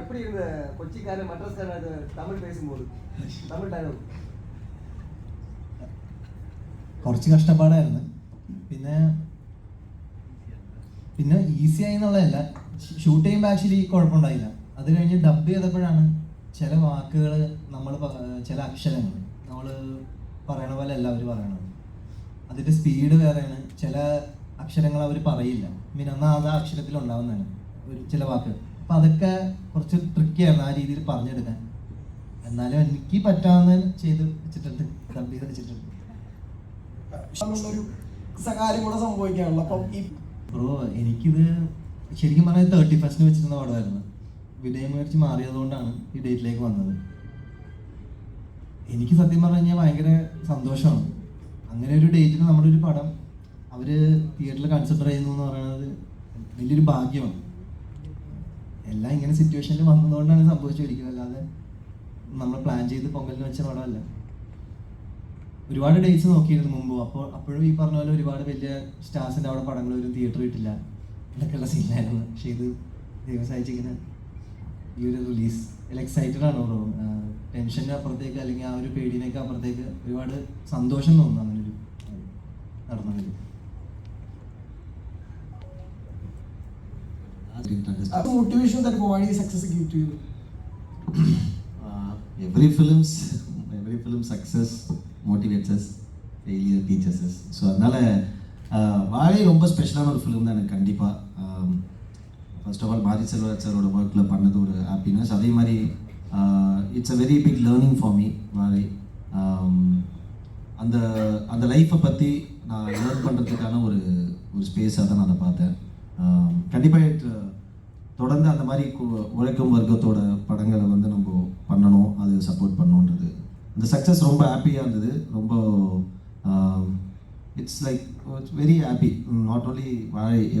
எப்படி இருந்த கொச்சிக்காரன் மட்ரஸ்காரன் தமிழ் பேசும்போது? தமிழ் டயலாக் കുറച്ച് കഷ്ടപ്പാടായിരുന്നു പിന്നെ പിന്നെ ഈസി ആയി എന്നുള്ളതല്ല. ഷൂട്ട് ചെയ്യുമ്പോൾ ആക്ച്വലി കുഴപ്പമുണ്ടായില്ല. അത് കഴിഞ്ഞ് ഡബ് ചെയ്തപ്പോഴാണ് ചില വാക്കുകൾ നമ്മൾ ചില അക്ഷരങ്ങൾ നമ്മൾ പറയണ പോലെ അല്ല അവർ പറയണത്. അതിന്റെ സ്പീഡ് വേറെയാണ്. ചില അക്ഷരങ്ങൾ അവർ പറയില്ല. മീൻ അന്നാ അത് അക്ഷരത്തിൽ ഉണ്ടാവുന്നതാണ് ഒരു ചില വാക്കുകൾ. അപ്പം അതൊക്കെ കുറച്ച് ട്രിക്കിയായിരുന്നു ആ രീതിയിൽ പറഞ്ഞെടുക്കാൻ. എന്നാലും എനിക്ക് പറ്റാവുന്ന ചെയ്ത് വെച്ചിട്ടുണ്ട് ഡബ് ചെയ്ത് വെച്ചിട്ടുണ്ട്. കൂടെ അപ്പം ഈ ബ്രോ എനിക്കിത് ശരിക്കും പറഞ്ഞാൽ തേർട്ടി ഫസ്റ്റിന് വെച്ചിരുന്ന പടമായിരുന്നു. വിടയം മേടിച്ച് മാറിയതുകൊണ്ടാണ് ഈ ഡേറ്റിലേക്ക് വന്നത്. എനിക്ക് സത്യം പറഞ്ഞു കഴിഞ്ഞാൽ ഭയങ്കര സന്തോഷമാണ്. അങ്ങനെ ഒരു ഡേറ്റിൽ നമ്മുടെ ഒരു പടം അവർ തിയേറ്ററിൽ കൺസിഡർ ചെയ്യുന്നു എന്ന് പറയുന്നത് വലിയൊരു ഭാഗ്യമാണ്. എല്ലാം ഇങ്ങനെ സിറ്റുവേഷനിൽ വന്നതുകൊണ്ടാണ് സംഭവിച്ചിരിക്കുന്നത് അല്ലാതെ നമ്മൾ പ്ലാൻ ചെയ്ത് പൊങ്കലിന് വെച്ച പടമല്ല. ഒരുപാട് ഡേറ്റ്സ് നോക്കിയിരുന്നു മുമ്പ്. അപ്പോൾ അപ്പോഴും ഈ പറഞ്ഞ പോലെ ഒരുപാട് വലിയ സ്റ്റാർസിന്റെ അവിടെ പടങ്ങൾ ഒരു തിയേറ്റർ കിട്ടില്ല എന്നൊക്കെയുള്ള സീനായിരുന്നു പക്ഷെ ഇത് ദൈവം സഹായിച്ചിങ്ങനെ ഈ ഒരു റിലീസ് എക്സൈറ്റഡ് ആണ് ബ്രോ ടെൻഷന്റെ അപ്പുറത്തേക്ക് അല്ലെങ്കിൽ ആ ഒരു പേടിനൊക്കെ അപ്പുറത്തേക്ക് ഒരുപാട് സന്തോഷം തോന്നുന്നു അങ്ങനെ ഒരു നടന്നതിൽ didn't understand. The motivation that Bhavani success gave to you? uh, every films, every so அதனால் வாழை ரொம்ப ஸ்பெஷலான ஒரு ஃபிலிம் தான் எனக்கு கண்டிப்பாக ஃபர்ஸ்ட் ஆஃப் ஆல் மாரி செல்வராஜ் சாரோட ஒர்க்கில் பண்ணது ஒரு ஹாப்பினஸ் அதே மாதிரி it's a very big learning for me Vaazhai அந்த அந்த லைஃப்பை பற்றி நான் லேர்ன் பண்ணுறதுக்கான ஒரு ஒரு ஸ்பேஸாக தான் நான் அதை பார்த்தேன் கண்டிப்பாக இட் தொடர்ந்து அந்த மாதிரி உழைக்கும் வர்க்கத்தோட படங்களை வந்து நம்ம பண்ணணும் அது சப்போர்ட் பண்ணணுன்றது இந்த சக்ஸஸ் ரொம்ப ஹாப்பியாக இருந்தது. ரொம்ப it's like it's very happy not only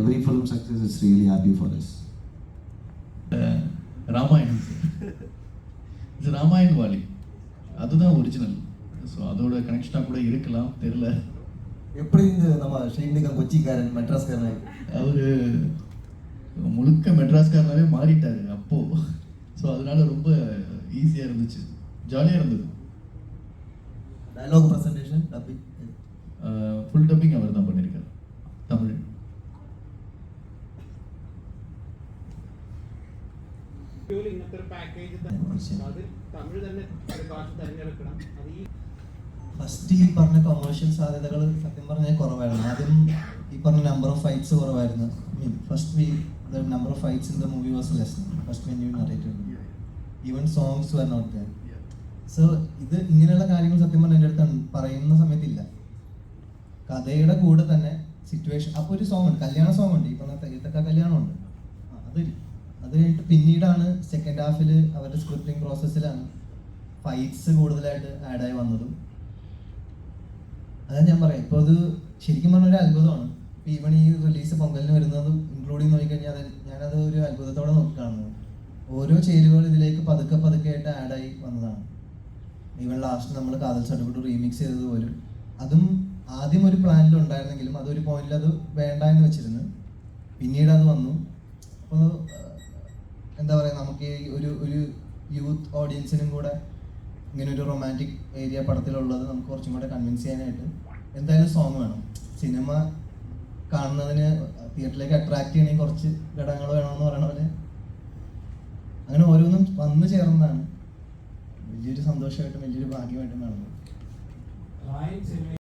every film success it's really happy for us Ramayanam. இது ராமாயண் வாலி. அதுதான் ஒரிஜினல் ஸோ அதோட கனெக்ஷனாக கூட இருக்கலாம் தெரில எப்படி இந்த நம்ம ஷெய்னிகம் கொச்சிக்காரன் மெட்ராஸ்காரன்? அவர் முழுக்க மெட்ராஸ்காரனாவே மாறிட்டாரு அப்போ ஸோ அதனால ரொம்ப ஈஸியாக இருந்துச்சு ஜாலியாக இருந்தது dialogue presentation dubbing full dubbing அவர் தான் பண்ணியிருக்காரு தமிழ் ഷെഡ്യൂൾ ഇങ്ങനത്തെ ഒരു പാക്കേജ് അത് തമിഴ് തന്നെ ഒരു ഭാഷ തിരഞ്ഞെടുക്കണം അത് ഈ ഫസ്റ്റ് ഈ പറഞ്ഞ കൊമേഴ്ഷ്യൽ സാധ്യതകൾ സത്യം പറഞ്ഞാൽ കുറവായിരുന്നു ആദ്യം ഈ പറഞ്ഞ നമ്പർ ഓഫ് ഫൈറ്റ്സ് കുറവായിരുന്നു മീൻ first we the number of fights in the movie was less. First when you narrated even songs were not there so ഇത് ഇങ്ങനെയുള്ള കാര്യങ്ങൾ സത്യം പറഞ്ഞാൽ എന്റെ അടുത്ത്. പറയുന്ന സമയത്തില്ല. കഥയുടെ കൂടെ തന്നെ സിറ്റുവേഷൻ അപ്പോൾ ഒരു സോങ് ഉണ്ട്. കല്യാണ സോങ് ഉണ്ട്. ഈ പറഞ്ഞ തയ്യത്തക്ക കല്യാണം ഉണ്ട് ആ, അത് അത് കഴിഞ്ഞിട്ട് പിന്നീടാണ് സെക്കൻഡ് ഹാഫിൽ അവരുടെ സ്ക്രിപ്റ്റിംഗ് പ്രോസസ്സിലാണ് ഫൈറ്റ്സ് കൂടുതലായിട്ട് ആഡായി വന്നതും. അതാണ് ഞാൻ പറയാം. ഇപ്പോൾ അത് ശരിക്കും പറഞ്ഞ ഒരു അത്ഭുതമാണ്. ഇപ്പം ഈവൺ ഈ റിലീസ് പൊങ്കലിന് വരുന്നതും ഇൻക്ലൂഡിങ് നോക്കിക്കഴിഞ്ഞാൽ ഞാനത് ഒരു അത്ഭുതത്തോടെ നോക്കുകയാണ്. ഓരോ ചേരുവകളും ഇതിലേക്ക് പതുക്കെ പതുക്കെ ആയിട്ട് ആഡായി വന്നതാണ്. ഈവൻ ലാസ്റ്റ് നമ്മൾ കാതൽ സർട്ടിഫിക്കറ്റ് റീമിക്സ് ചെയ്തത് പോലും. അതും ആദ്യം ഒരു പ്ലാനിൽ ഉണ്ടായിരുന്നെങ്കിലും അതൊരു പോയിന്റിൽ അത് വേണ്ട എന്ന് വെച്ചിരുന്നു. പിന്നീട് അത് വന്നു. അപ്പോൾ എന്താ പറയുക നമുക്ക് ഒരു ഒരു യൂത്ത് ഓഡിയൻസിനും കൂടെ ഇങ്ങനെ ഒരു റൊമാന്റിക് ഏരിയ പടത്തിലുള്ളത് നമുക്ക് കുറച്ചും കൂടെ കൺവിൻസ് ചെയ്യാനായിട്ട് എന്തായാലും സോങ് വേണം. സിനിമ കാണുന്നതിന് തിയേറ്ററിലേക്ക് അട്രാക്ട് ചെയ്യണമെങ്കിൽ കുറച്ച് ഘടകങ്ങൾ വേണമെന്ന് പറയണ പോലെ. അങ്ങനെ ഓരോന്നും വന്നു ചേർന്നതാണ്. വലിയൊരു സന്തോഷമായിട്ടും വലിയൊരു ഭാഗ്യമായിട്ടും കാണുന്നത്.